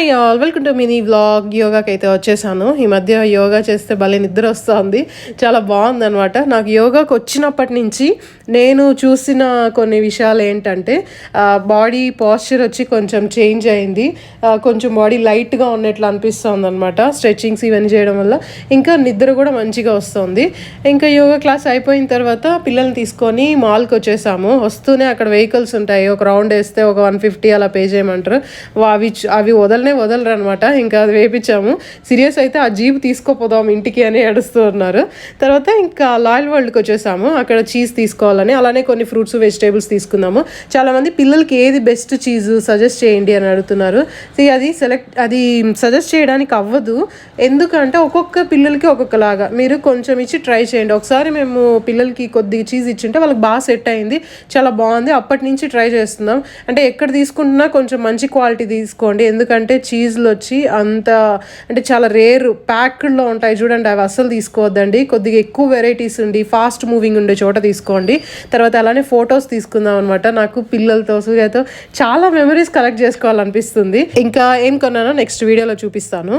Hi all welcome to mini vlog. యోగాకి అయితే వచ్చేసాను. ఈ మధ్య యోగా చేస్తే భలే నిద్ర వస్తుంది. చాలా బాగుందనమాట నాకు యోగాకి వచ్చినప్పటి నుంచి నేను చూసిన కొన్ని విషయాలు ఏంటంటే బాడీ పాస్చర్ వచ్చి కొంచెం చేంజ్ అయింది. కొంచెం బాడీ లైట్గా ఉన్నట్లు అనిపిస్తుంది అనమాట స్ట్రెచ్చింగ్స్ ఇవన్నీ చేయడం వల్ల ఇంకా నిద్ర కూడా మంచిగా వస్తుంది. ఇంకా యోగా క్లాస్ అయిపోయిన తర్వాత పిల్లల్ని తీసుకొని మాల్కి వచ్చేసాము. వస్తూనే అక్కడ వెహికల్స్ ఉంటాయి. ఒక రౌండ్ వేస్తే ఒక వన్ ఫిఫ్టీ అలా పే చేయమంటారు. అవి అవి వదలనే వదలరు అనమాట ఇంకా అది వేపించాము. సీరియస్ అయితే ఆ జీప్ తీసుకోపోదాం ఇంటికి అని ఏడుస్తూ ఉన్నారు. తర్వాత ఇంకా లాయల్ వరల్డ్కి వచ్చేసాము. అక్కడ చీజ్ తీసుకోవాలని. అలానే కొన్ని ఫ్రూట్స్ వెజిటేబుల్స్ తీసుకుందాము. చాలామంది పిల్లలకి ఏది బెస్ట్ చీజ్ సజెస్ట్ చేయండి అని అడుగుతున్నారు. సీ అది సెలెక్ట్ అది సజెస్ట్ చేయడానికి అవ్వదు. ఎందుకంటే ఒక్కొక్క పిల్లలకి ఒక్కొక్కలాగా. మీరు కొంచెం ఇచ్చి ట్రై చేయండి. ఒకసారి మేము పిల్లలకి కొద్దిగా చీజ్ ఇచ్చింటే వాళ్ళకి బాగా సెట్ అయింది. చాలా బాగుంది. అప్పటి నుంచి ట్రై చేస్తున్నాం. అంటే ఎక్కడ తీసుకుంటున్నా కొంచెం మంచి క్వాలిటీ తీసుకోండి. ఎందుకంటే చీజ్లు వచ్చి అంత అంటే చాలా రేర్ ప్యాక్డ్లో ఉంటాయి చూడండి అవి అస్సలు తీసుకోవద్దండి. కొద్దిగా ఎక్కువ వెరైటీస్ ఉండి ఫాస్ట్ మూవింగ్ ఉండే చోట తీసుకోండి. తర్వాత అలానే ఫొటోస్ తీసుకుందాం అనమాట నాకు పిల్లలతో సూర్యతో చాలా మెమరీస్ కలెక్ట్ చేసుకోవాలనిపిస్తుంది. ఇంకా ఏం కొన్నానో నెక్స్ట్ వీడియోలో చూపిస్తాను.